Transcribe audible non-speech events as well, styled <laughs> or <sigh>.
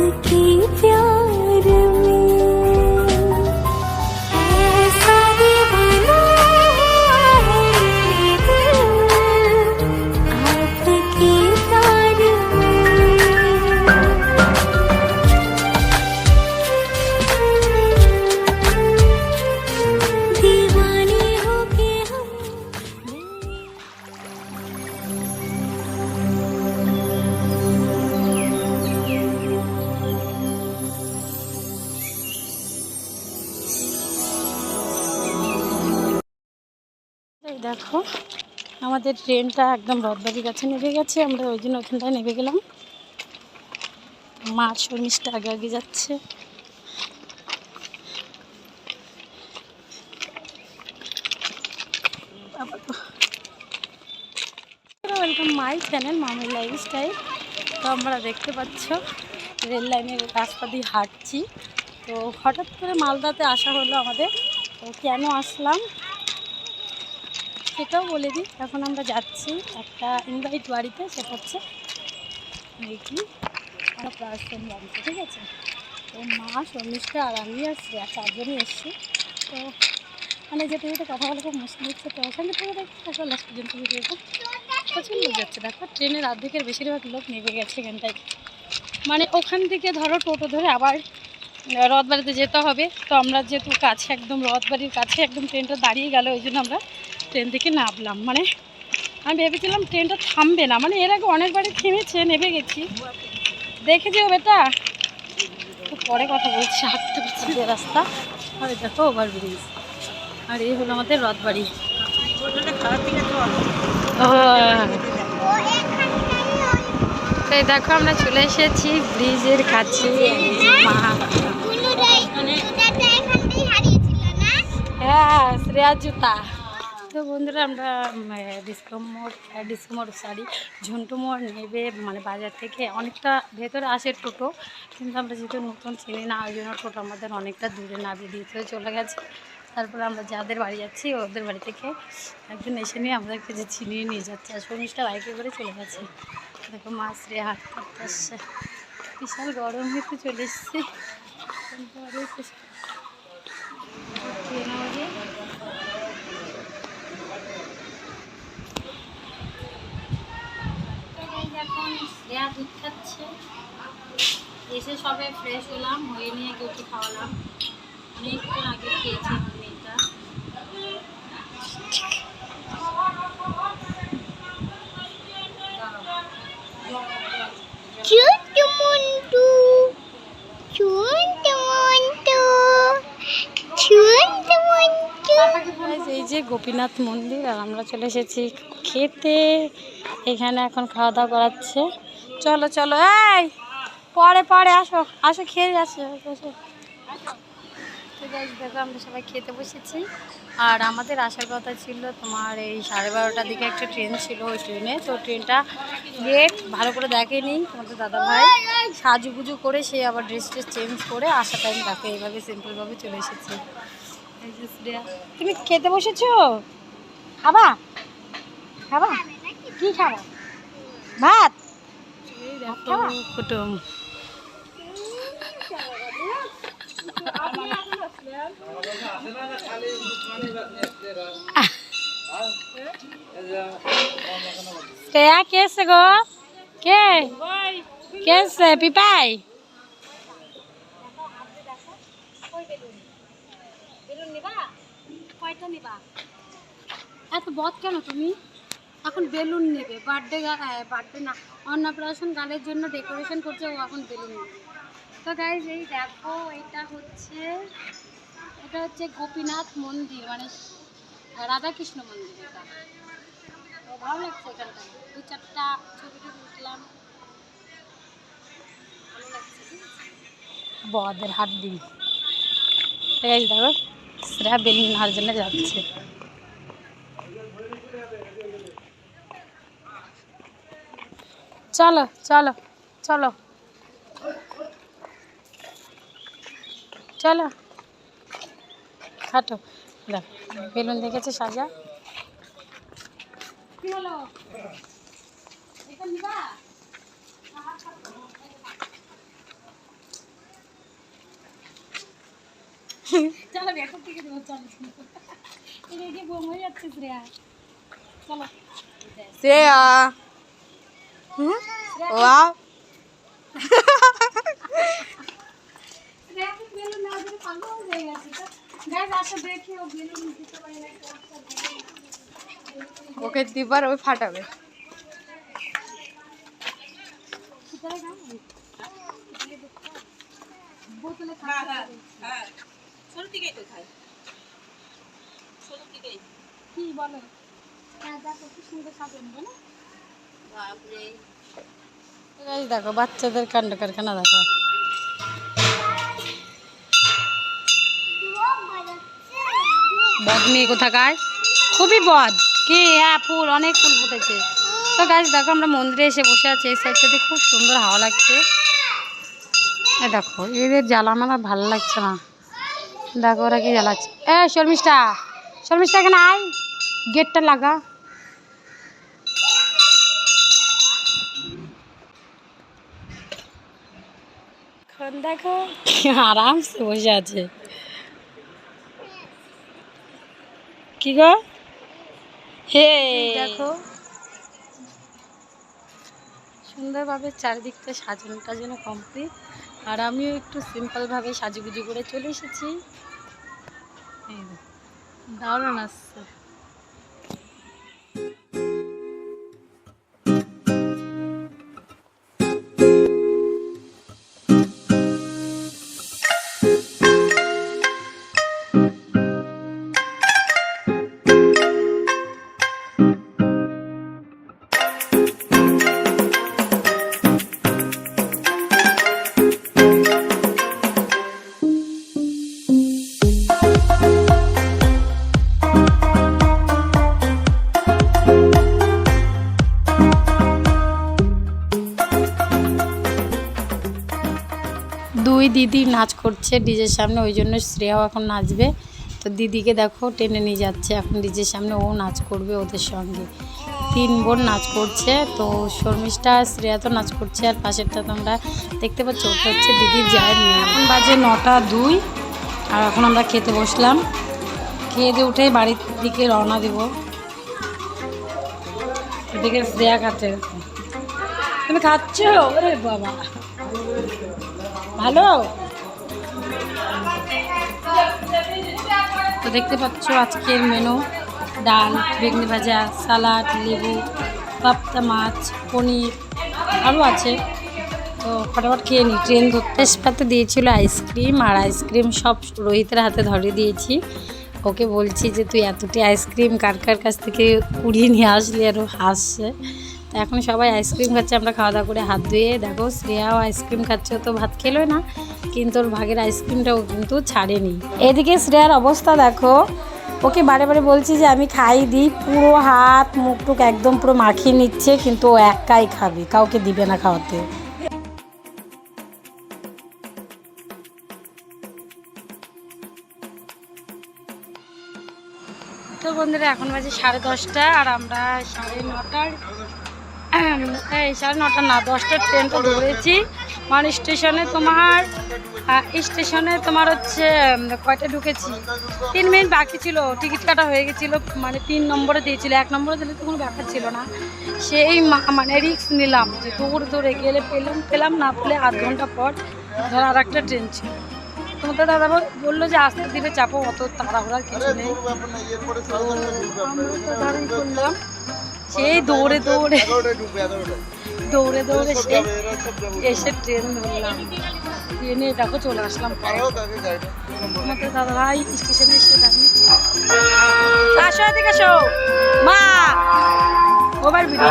keep দেখো, আমাদের ট্রেনটা একদম রথবাড়ির কাছে নেমে গেছে। আমরা ওই জন্য ওখানটায় নেমে গেলাম। মা শর্মিষ্ঠা আগে আগে যাচ্ছে। Welcome my channel Mami lifestyle তো আমরা দেখতে পাচ্ছ, রেল লাইনের রাস্তা দিয়ে হাঁটছি। তো হঠাৎ করে মালদাতে আসা হলো আমাদের। তো কেন আসলাম? সেটাও বলে দিই। এখন আমরা যাচ্ছি একটা ইনভাইট বাড়িতে, সেটা হচ্ছে বাড়িতে, ঠিক আছে? তো মা, শর্মিষ্ঠা আর আমি আর শ্রেয়া চারজনই এসছি। তো মানে যেতে যেতে কথা বলা খুব মুশকিল হচ্ছে, তো ওখানে থেকে দেখতে থাকো লাস্ট পর্যন্ত ভিডিওটা প্রচুর লোক যাচ্ছে, দেখো, ট্রেনের অর্ধেকের বেশিরভাগ লোক নেমে গেছে এখানটায়। মানে ওখান থেকে ধরো টোটো ধরে আবার রথবাড়িতে যেতে হবে। তো আমরা যেহেতু কাছে, একদম রথবাড়ির কাছে, একদম ট্রেনটা দাঁড়িয়ে গেল, ওই জন্য আমরা ট্রেন থেকে নামলাম। মানে আমি ভেবেছিলাম ট্রেনটা থামবে না। মানে এর আগে অনেকবারই থেমেছে, নেমে গেছি। দেখে যেও বেটা। পরে কথা বলছি, হাঁটতে পারছি যে রাস্তা। আর দেখো, ওভার ব্রিজ। আর এই হলো আমাদের রথবাড়ি। ও দেখো, আমরা চলে এসেছি ব্রিজের কাছে। হ্যাঁ শ্রেয়া জুতা। তো বন্ধুরা, আমরা ডিসকো মোড় ডিসকো মোড় নেবে মানে বাজার থেকে অনেকটা ভেতরে আসে টোটো, কিন্তু আমরা যেহেতু নতুন চিনি না, ওই জন্য টোটো আমাদের অনেকটা দূরে নামিয়ে দিতে চলে গেছে। তারপরে আমরা যাদের বাড়ি যাচ্ছি, ওদের বাড়ি থেকে একজন এসে নিয়ে আমাদেরকে যে চিনিয়ে নিয়ে যাচ্ছে, আর শর্মিষ্ঠা বাইকে করে চলে গেছে। দেখো মাছ রে হাট করতে আসছে বিশাল গরম হতে চলে এসছে শ্রেয়া দুধ খাচ্ছে এসে সবে ফ্রেশ হলাম হয়ে নিয়ে গেছি খাওয়ালাম। অনেকক্ষণ আগে খেয়েছি আমার মেয়েটা. এই যে গোপীনাথ মন্দির আর আমরা চলে এসেছি খেতে। এখানে এখন খাওয়া দাওয়া করাচ্ছে। চলো চলো এই পরে পরে আসো আসো খেয়ে আসো আসো guys, দেখো আমরা সবাই খেতে বসেছি। আর আমাদের আসার কথা ছিল তোমার এই সাড়ে বারোটার দিকে একটা ট্রেন ছিল ওই ট্রেনে। তো ট্রেনটা লেট ভালো করে দেখেনি তোমাদের দাদা ভাই সাজুগুজু করে সে আবার ড্রেস ট্রেস চেঞ্জ করে আসার টাইম দেখো এইভাবে সিম্পলভাবে চলে এসেছে। তুমি খেতে বসেছো? খাবা? খাবা? কি খাবা? ভাত? কুটুম শ্রেয়া কে এসে গো? কে? কে পিপাই? এত বদ কেন তুমি? এখন বেলুন নেবে। বার্থডে বার্থডে না, অন্নপ্রাশন গানের জন্য ডেকোরেশন করছে, ও এখন বেলুন নেবে। তো গাইজ এই দেখো, এটা হচ্ছে এটা হচ্ছে গোপীনাথ মন্দির মানে রাধাকৃষ্ণ মন্দির এটা। ভালো লাগছে এখানটা। দু চারটা ছবি টবি উঠলাম। বদের হাত আছে দেখো শ্রেয়া বেলুন নেওয়ার জন্য যাচ্ছে। চলো চলো চলো। চলো। খাটো। দেখ বেলুন দেখেছে সাজা? চলো এখন থেকে দেবো চলো। এটা বোম হয়ে যাচ্ছে শ্রেয়া। চলো. Wow. দেখো বেলুন না দিলে গেছে তো দেখ দেখি ও বেলুন দিতে পারে না একটা বেলুন ওকে দিবার ওই ফাটাবে। ভিতরে যাও বোতলে খাওয়া কি বলো। Guys, দেখো, বাচ্চাদের কাণ্ড কারখানা দেখো। বদ মেয়ে কোথাকার? খুবই বদ। কি হ্যাঁ ফুল, অনেক ফুল ফুটেছে। তো গাছ দেখো, আমরা মন্দিরে এসে বসে আছি, এই সাইডটাতে খুব সুন্দর হাওয়া লাগছে। এ দেখো, এদের জ্বালানো আমার ভালো লাগছে না। দেখো ওরা কি জ্বালাচ্ছে। এ, শর্মিষ্ঠা শর্মিষ্ঠা এখানে আয়। গেটটা লাগা। এখন দেখো। <laughs> আরামসে বসে আছে। কি গো? হে। দেখো। সুন্দরভাবে চারিদিকটা সাজানো টাজানো কমপ্লিট আর আমিও একটু সিম্পলভাবে সাজুগুজু করে চলে এসেছি। দারুণ আসছে। দিদি নাচ করছে ডিজের সামনে, ওই জন্য শ্রেয়াও এখন নাচবে। তো দিদিকে দেখো, টেনে নিয়ে যাচ্ছে। এখন ডিজের সামনে ও নাচ করবে ওদের সঙ্গে। তিন বোন নাচ করছে। তো শর্মিষ্ঠা, শ্রেয়া তো নাচ করছে। আর পাশেরটা তোমরা দেখতে পাচ্ছ, ওটা হচ্ছে দিদির যায় এখন বাজে নটা দুই, আর এখন আমরা খেতে বসলাম। খেয়ে দিয়ে উঠে বাড়ির দিকে রওনা দেব। এদিকে শ্রেয়া খাচ্ছে। তুমি খাচ্ছ? ওরে বাবা। ভালো? তো দেখতে পাচ্ছ আজকের মেনু ডাল, বেগুনি ভাজা, সালাড, লেবু পাপ্তা মাছ, পনির আরও আছে। তো ফটাফট খেয়ে নিই ট্রেন ধরতে। তেজপাতে দিয়েছিল আইসক্রিম আর আইসক্রিম সব রোহিতের হাতে ধরে দিয়েছি। ওকে বলছি যে, তুই এতটি আইসক্রিম কার কার কাছ থেকে কুড়িয়ে নিয়ে আসলি? আরও হাসছে। এখন সবাই আইসক্রিম খাচ্ছে, আমরা খাওয়া দাওয়া করে হাত ধুয়ে, দেখো শ্রেয়াও আইসক্রিম খাচ্ছে তো ভাত খেলোই না, কিন্তু ওর ভাগের আইসক্রিমটাও কিন্তু ছাড়েনি। এদিকে শ্রেয়ার অবস্থা দেখো, ওকে বারে বারে বলছি যে আমি খাই দিই পুরো হাত, মুখ টুক একদম পুরো মাখিয়ে নিচ্ছে, কিন্তু ও একাই খাবে, কাউকে দিবে না খাওয়াতে। তো বন্ধুরা, এখন বাজে সাড়ে দশটা, আর আমরা সাড়ে নটার এই সাড়ে নটা না, দশটার ট্রেনটা ধরেছি। মানে স্টেশনে তোমার স্টেশনে তোমার হচ্ছে কয়টা ঢুকেছি? তিন মিনিট বাকি ছিল, টিকিট কাটা হয়ে গেছিল মানে তিন নম্বরে দিয়েছিল, এক নম্বরে দিলে তো কোনো ব্যাপার ছিল না। সেই মানে রিক্স নিলাম যে দৌড়ে দৌড়ে গেলে পেলাম পেলাম না পেলে আধ ঘণ্টা পর ধর আর একটা ট্রেন ছিল। তোমাদের দাদা বলল যে আস্তে ধীরে চাপো, অত তাড়াহুড়ার কিছু নেই। আমরা তো দাঁড়িয়ে করলাম সেই দৌড়ে দৌড়ে। দৌড়ে দৌড়ে সে এসে ট্রেন ধরলাম। ট্রেনে দেখো চলে আসলাম আমাদের দাদা ভাই স্টেশনে এসে দাঁড়িয়েছে আসো এদিকে আসো মা! Over video